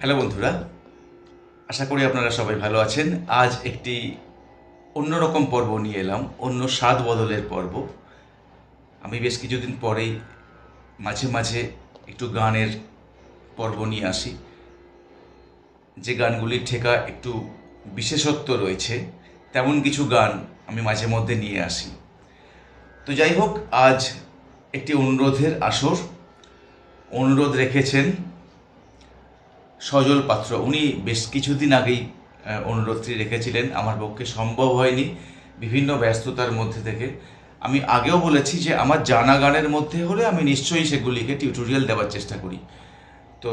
Hello বন্ধুরা, আশা করি আপনারা সবাই ভালো আছেন। আজ একটি অন্যরকম পর্ব নিয়ে এলাম, অন্য স্বাদ বদলের পর্ব। আমি বেশ কিছুদিন পরেই মাঝে মাঝে একটু গানের পর্ব নিয়ে আসি। যে গানগুলির ঠেকা একটু বিশেষত্ব রয়েছে, তেমন কিছু গান আমি মাঝে মধ্যে নিয়ে আসি। তো যাই হোক, আজ একটি অনুরোধের আসর। অনুরোধ রেখেছেন সজল পাত্র, উনি বেশ কিছুদিন আগেই অনুরোধটি রেখেছিলেন। আমার পক্ষে সম্ভব হয়নি বিভিন্ন ব্যস্ততার মধ্যে থেকে। আমি আগেও বলেছি যে, আমার জানা গানের মধ্যে হলে আমি নিশ্চয়ই সেগুলিকে টিউটোরিয়াল দেওয়ার চেষ্টা করি। তো,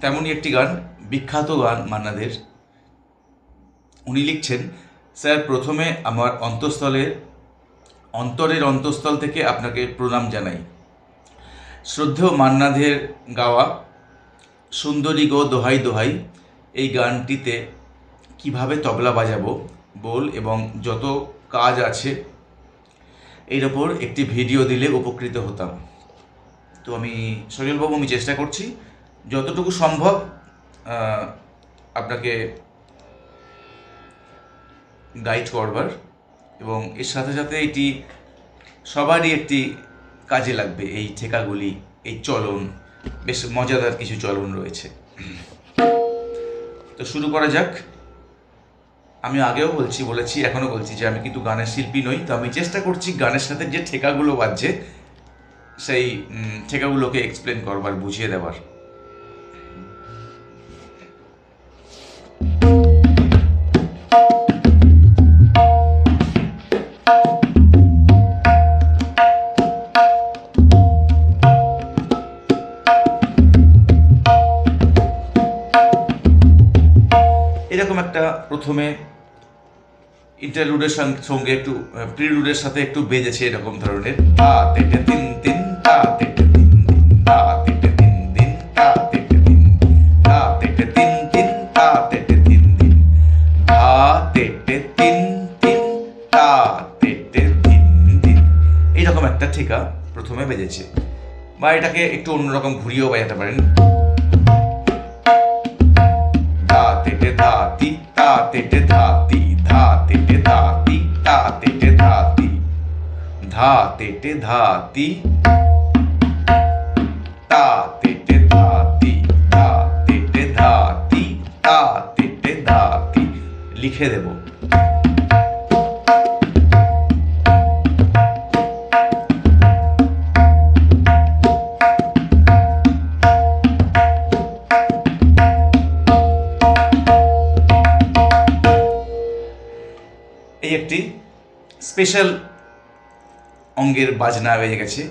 তেমনই একটি গান, বিখ্যাত গান মান্নাদের। উনি লিখছেন, স্যার, প্রথমে আমার অন্তঃস্থলের অন্তরের অন্তঃস্থল থেকে আপনাকে প্রণাম জানাই। শ্রদ্ধেয় মান্নাদের গাওয়া সুন্দরী গো দোহাই দোহাই, এই গানটিতে কীভাবে তবলা বাজাবো বল এবং যত কাজ আছে, এর ওপর একটি ভিডিও দিলে উপকৃত হতাম। তো আমি সজলবাবু, আমি চেষ্টা করছি, যতটুকু সম্ভব আপনাকে গাইড করবার এবং এর সাথে সাথে এটি সবারই একটি কাজে লাগবে, এই ঠেকাগুলি, এই চলন। বেশ মজাদার কিছু চলন রয়েছে। তো শুরু করা যাক। আমি আগেও বলছি, বলেছি, এখনও বলছি যে আমি কিন্তু গানের শিল্পী নই, তো আমি চেষ্টা করছি গানের সাথে যে ঠেকাগুলো বাজছে, সেই ঠেকাগুলোকে এক্সপ্লেন করবার, বুঝিয়ে দেওয়ার প্রথমে ইন্টারলুডের সঙ্গে একটু প্রিলুডের সাথে একটু বেজেছে এরকম ধরনের। তা, তেটে তিন তিন, তা, তেটে তিন তিন, তা, তেটে তিন তিন, তা, তেটে তিন, তা, তেটে তিন তিন, তা, তেটে তিন তিন তেটে তিন তিন, তা, তেটে তিন তিন। এইরকম একটা ঠিকা প্রথমে বেজেছে। বা এটাকে একটু অন্যরকম ঘুরিয়েও বাজাতে পারেন। তা তেটে ধাতি ধা তেটে ধাতি তা তেটে ধাতি ধা তেটে ধাতি তা তেটে ধাতি ধা তেটে ধাতি তা তেটে ধাতি লিখে দেব স্পেশাল অঙ্গের বাজনা বেজে গেছে।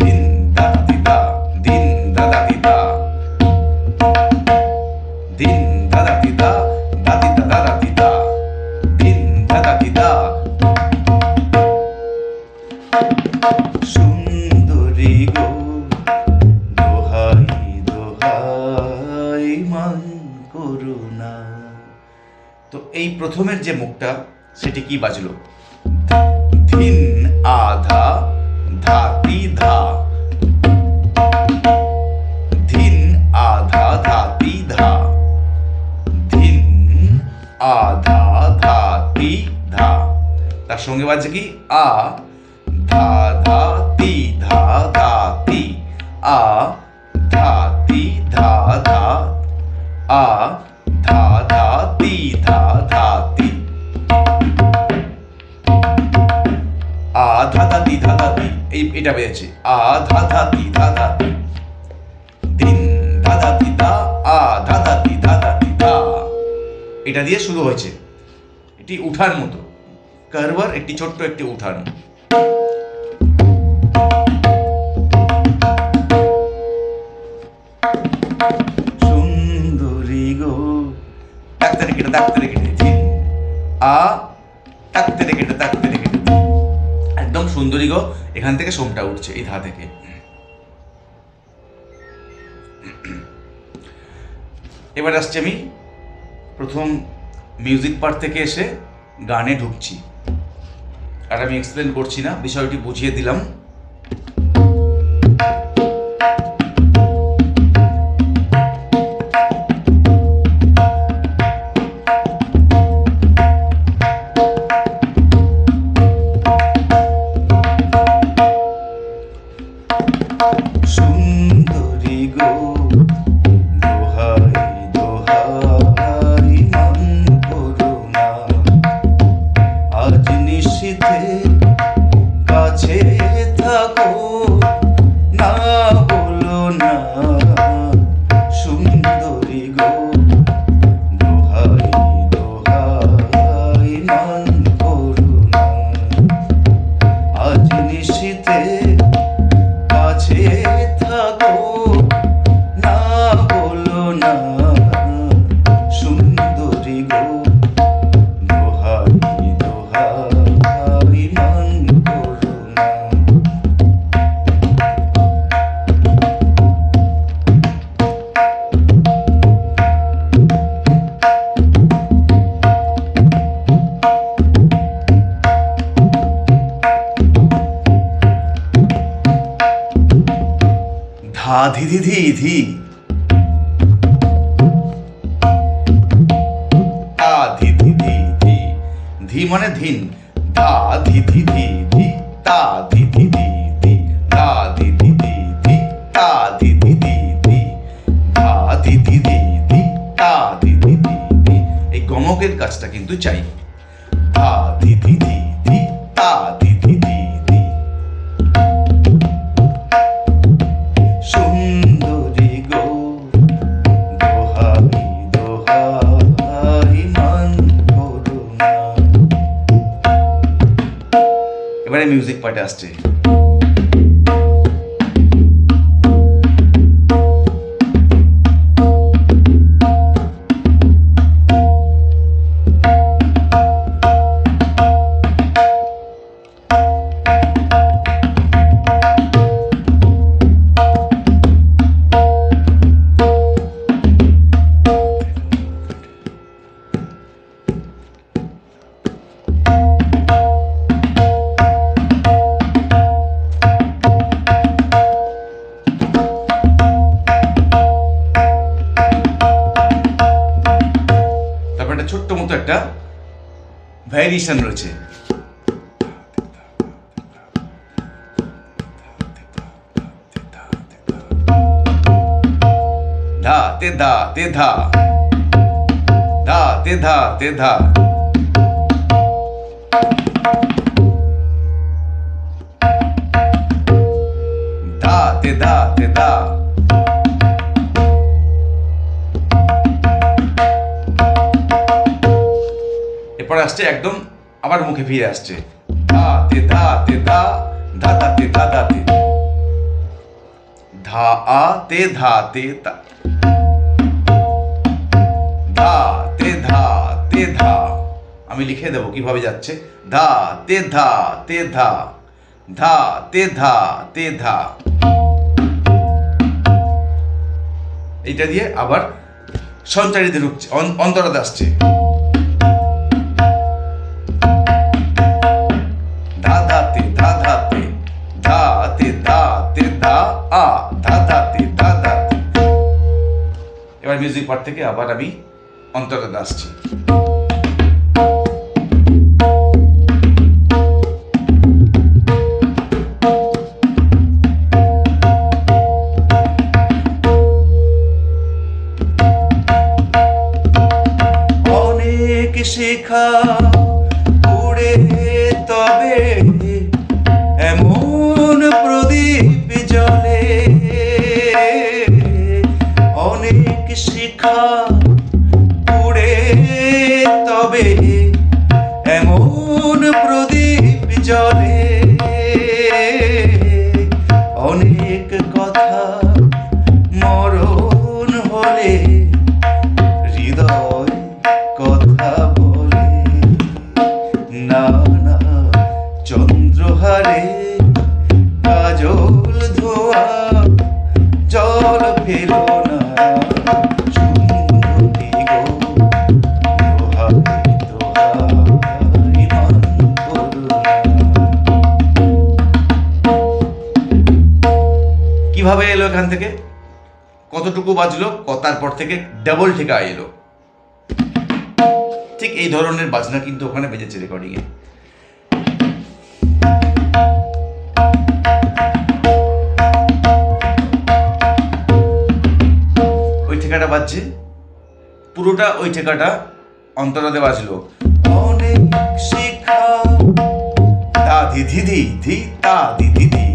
দিন দাদা দিন দাদা দিন দাদা দিদা, দাদি দিন দাদা সুন্দরী গো করুণা। তো এই প্রথমের যে মুখটা সেটি কি বাজলো? ধিন, আধা ধাতি ধা। ধিন, আধা ধাতি ধা। ধিন, আধা ধাতি ধা। তার সঙ্গে বাজছে কি? আ, ধা ধা, তি, ধা ধা, তি। আ, ধা, তি, ধা ধা। আ ধা ধা তি ধা ধা তি এই, এটা বেজেছে আ ধা ধা তি ধা ধা তি। দিন ধা ধা তি ধা আ ধা ধা তি। ধা ধা তি ধা এটা দিয়ে শুরু হয়েছে। এটি উঠার মতো। কারবার, একটি ছোট্ট, একটি উঠান। সুন্দরী গো। ডাক্তারে কেটে ডাক্তারে কেটে। আ একদম সুন্দরী গো এখান থেকে সোমটা উঠছে, এই ধা থেকে। এবার আসছি আমি প্রথম মিউজিক পার্ট থেকে এসে গানে ঢুকছি। আর আমি এক্সপ্লেন করছি না, বিষয়টি বুঝিয়ে দিলাম। সুন্দরী গো। ধি ধি ধি ধি ধি ধি ধি ধি ধি মানে ধিন ধা ধি ধি ধি ধি তা ধি ধি ধি ধি ধা ধি ধি ধি ধি তা ধি ধি ধি ধি ধা ধি ধি ধি ধি তা ধি ধি ধি ধি এই গমকের কাজটা কিন্তু চাই ধা ধি ধি ধি এবারে মিউজিক পার্টে ভ্যারিয়েশন রয়েছে। ধা তে ধা তে ধা ধা তে ধা তে ধা আসছে একদম আবার মুখে ফিরে আসছে ধা তে ধা তে ধা ধা ধা তে ধা ধা তে ধা আ তে ধা তে তা ধা তে ধা তে ধা আমি লিখে দেবো কীভাবে যাচ্ছে ধা তে ধা তে ধা ধা তে ধা তে ধা এইটা দিয়ে আবার সঞ্চারিতে ঢুকছে অন- অন্তরাতে আসছে মিউজিক পার্ট থেকে আবার আমি অন্তত আসছি। এমন প্রদীপ জলে কীভাবে এলো এখান থেকে? কতটুকু বাজলো? তারপর থেকে ডাবল ঠেকা এলো। ঠিক এই ধরনের বাজনা কিন্তু ওখানে বেজেছে রেকর্ডিংয়ে ওই ঠেকাটা বাজছে। পুরোটা ওই ঠেকাটা অন্তরাতে বাজলো। অনেক শিখা। তা, ধি ধি ধি তা ধি ধি।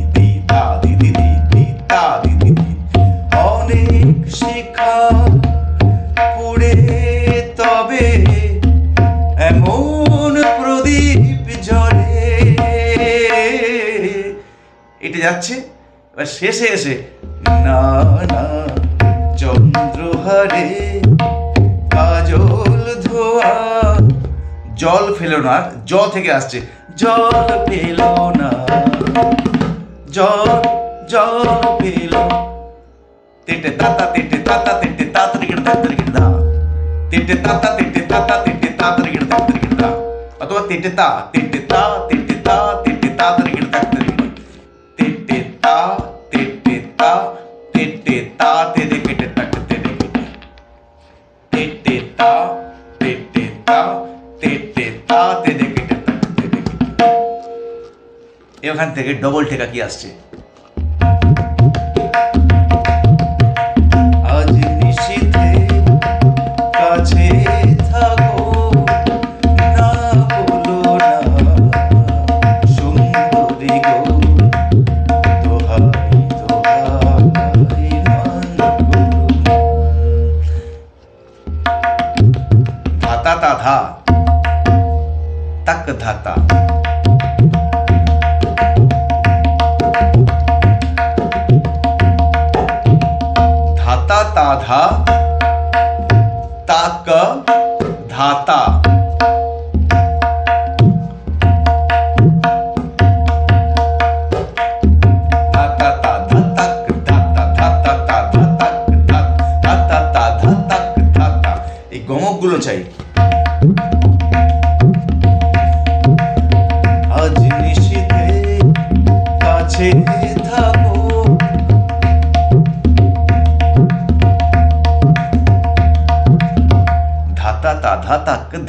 এটা যাচ্ছে। এবার শেষে এসে, না না, চন্দ্রহারে, কাজল ধোয়া, জল ফেলো না জ থেকে আসছে। জল ফেলো না, জল জল ফেলো তেটে তাতা তেটে তাতা, তেটে তাতরিকেট তাতরিকেট দা তেটে তাতা তেটে তাতা, তেটে তাতরিকেট তাতরিকেট দা অথবা তেটে তা তেটে তা, তেটে এখান থেকে ডবল টেকা কি আসছে? ধাতা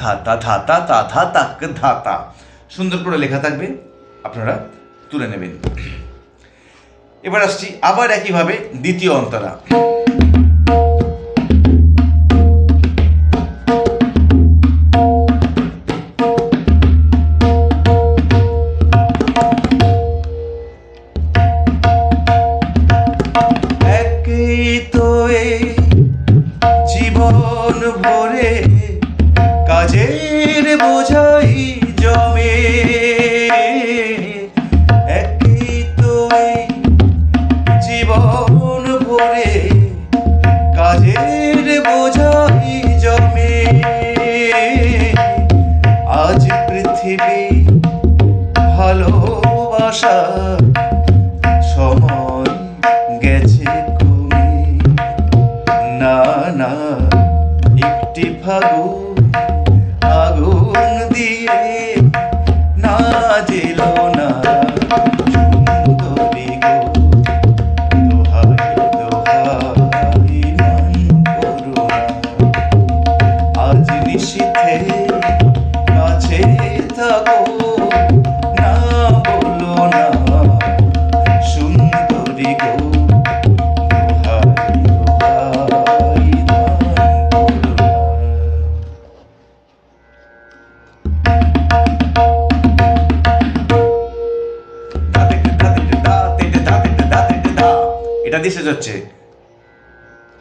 ধাতা ধাতা তা ধা তাক, ধাতা। সুন্দর করে লেখা থাকবে, আপনারা তুলে নেবেন। এবার আসছি আবার একইভাবে দ্বিতীয় অন্তরা। ভালোবাসা। গেছে কমে না না একটি ফাগুন।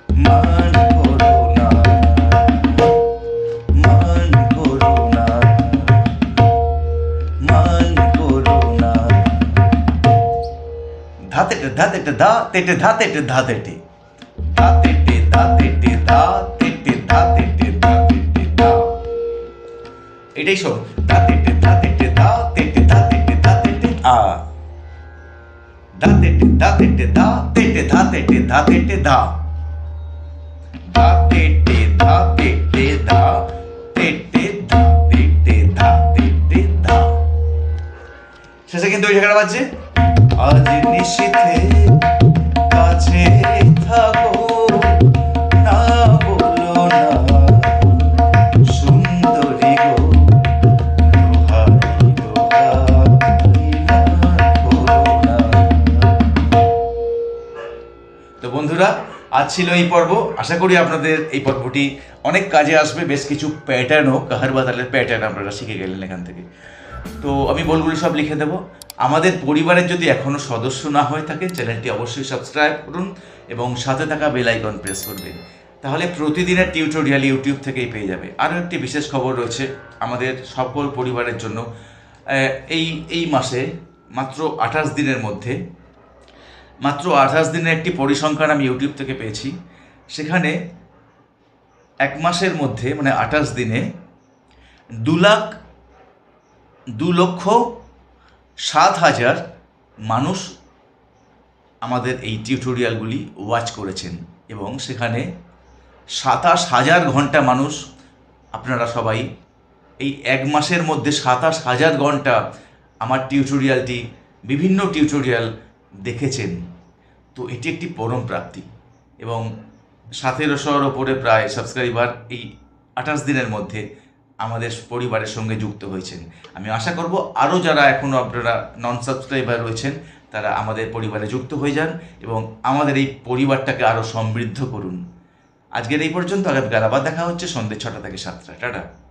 মান মান মান ধাতেটে ধাতেটে ধা তেটে ধা তেটে ধা এটাই ধাতেটে ধা তেটে আ শেষে কিন্তু ওই জায়গাটা বাজছে আজ কাছে থাকো আজ ছিল এই পর্ব। আশা করি আপনাদের এই পর্বটি অনেক কাজে আসবে। বেশ কিছু প্যাটার্নও কাহার বাতালের প্যাটার্ন আপনারা শিখে গেলেন এখান থেকে। তো আমি বলগুলি সব লিখে দেবো। আমাদের পরিবারের যদি এখনও সদস্য না হয়ে থাকে, চ্যানেলটি অবশ্যই সাবস্ক্রাইব করুন এবং সাথে থাকা বেল আইকন প্রেস করবেন তাহলে প্রতিদিনের টিউটোরিয়াল ইউটিউব থেকেই পেয়ে যাবে। আরও একটি বিশেষ খবর রয়েছে আমাদের সকল পরিবারের জন্য। এই এই মাসে মাত্র আঠাশ দিনের মধ্যে মাত্র আঠাশ দিনের একটি পরিসংখ্যান আমি ইউটিউব থেকে পেয়েছি। সেখানে এক মাসের মধ্যে মানে আঠাশ দিনে, দু লাখ, দু লক্ষ সাত হাজার মানুষ আমাদের এই টিউটোরিয়ালগুলি ওয়াচ করেছেন এবং সেখানে সাতাশ হাজার ঘণ্টা মানুষ, আপনারা সবাই এই এক মাসের মধ্যে সাতাশ হাজার ঘণ্টা আমার টিউটোরিয়ালটি, বিভিন্ন টিউটোরিয়াল দেখেছেন, তো এটি একটি পরম প্রাপ্তি। এবং সতেরোশোর ওপরে প্রায় সাবস্ক্রাইবার এই আঠাশ দিনের মধ্যে আমাদের পরিবারের সঙ্গে যুক্ত হয়েছেন। আমি আশা করব আরও যারা এখনও আপনারা নন সাবস্ক্রাইবার রয়েছেন, তারা আমাদের পরিবারে যুক্ত হয়ে যান এবং আমাদের এই পরিবারটাকে আরও সমৃদ্ধ করুন। আজকের এই পর্যন্ত আগামীকাল আবার দেখা হচ্ছে সন্ধ্যে ছটা থেকে সাতটা। টাটা।